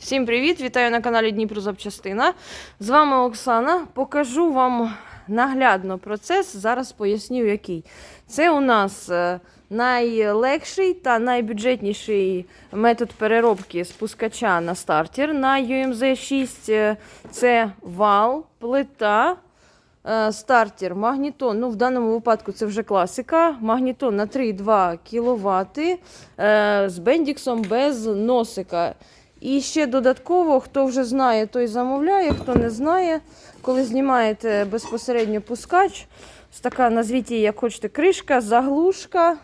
Всім привіт! Вітаю на каналі Дніпро Запчастина. З вами Оксана. Покажу вам наглядно процес. Зараз поясню, який. Це у нас е, найлегший та найбюджетніший метод переробки спускача на стартер на UMZ 6. Е, Це вал, плита. Е, Стартер, магнітон. Ну, в даному випадку це вже класика. Магнітон на 3,2 кВт з бендіксом без носика. І ще додатково, хто вже знає, той замовляє, хто не знає, коли знімаєте безпосередньо пускач, така, назвіть її, як хочете, кришка, заглушка.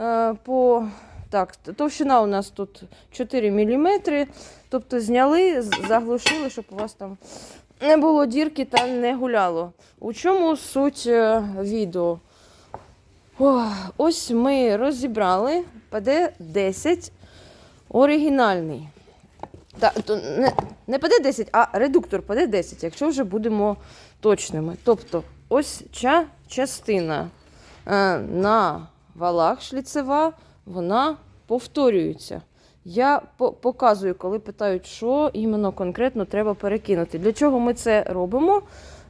е, по, так, товщина у нас тут 4 мм. Тобто зняли, заглушили, щоб у вас там не було дірки та не гуляло. У чому суть е, відео? О, ось ми розібрали ПД-10 оригінальний. Та, то не, не ПД-10, а редуктор ПД-10, якщо вже будемо точними. Тобто, ось ця частина е, на валах шліцева, вона повторюється. Я по- показую, коли питають, що іменно конкретно треба перекинути. Для чого ми це робимо?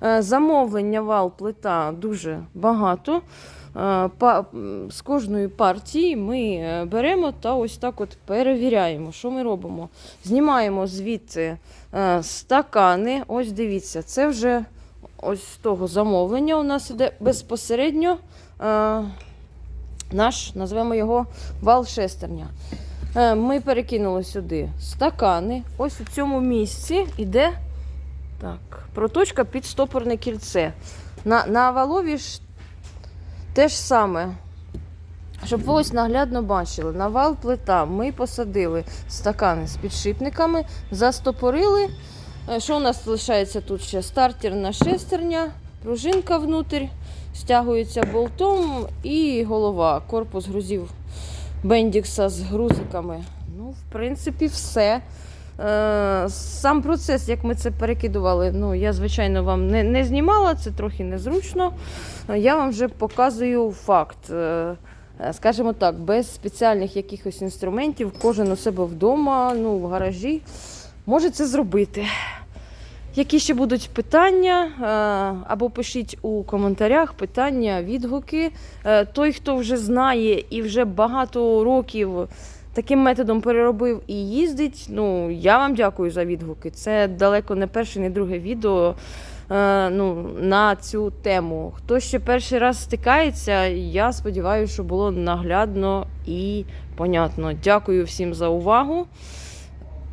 Е, Замовлення вал плита дуже багато. Е, З кожної партії ми е, беремо та ось так от перевіряємо, що ми робимо. Знімаємо звідти стакани. Ось дивіться, це вже ось з того замовлення у нас іде безпосередньо наш, назвемо його вал шестерня. Е, Ми перекинули сюди стакани. Ось у цьому місці іде так, проточка під стопорне кільце. На, на валові ж те ж саме. Щоб ви ось наглядно бачили, на вал плита ми посадили стакани з підшипниками, застопорили. Е, Що у нас лишається тут ще? Стартерна шестерня, пружинка внутрь, стягується болтом і голова. Корпус грузів Бендікса з грузиками. Ну, в принципі, все. Е, Сам процес, як ми це перекидували, ну, я, звичайно, вам не, не знімала, це трохи незручно. Я вам вже показую факт. Е, Скажімо так, без спеціальних якихось інструментів, кожен у себе вдома, ну, в гаражі може це зробити. Які ще будуть питання, е, або пишіть у коментарях питання, відгуки. Е, Той, хто вже знає і вже багато років таким методом переробив і їздить, ну я вам дякую за відгуки. Це далеко не перше, не друге відео е, ну, на цю тему. Хто ще перший раз стикається, я сподіваюся, що було наглядно і понятно. Дякую всім за увагу.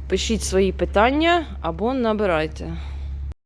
Пишіть свої питання або набирайте.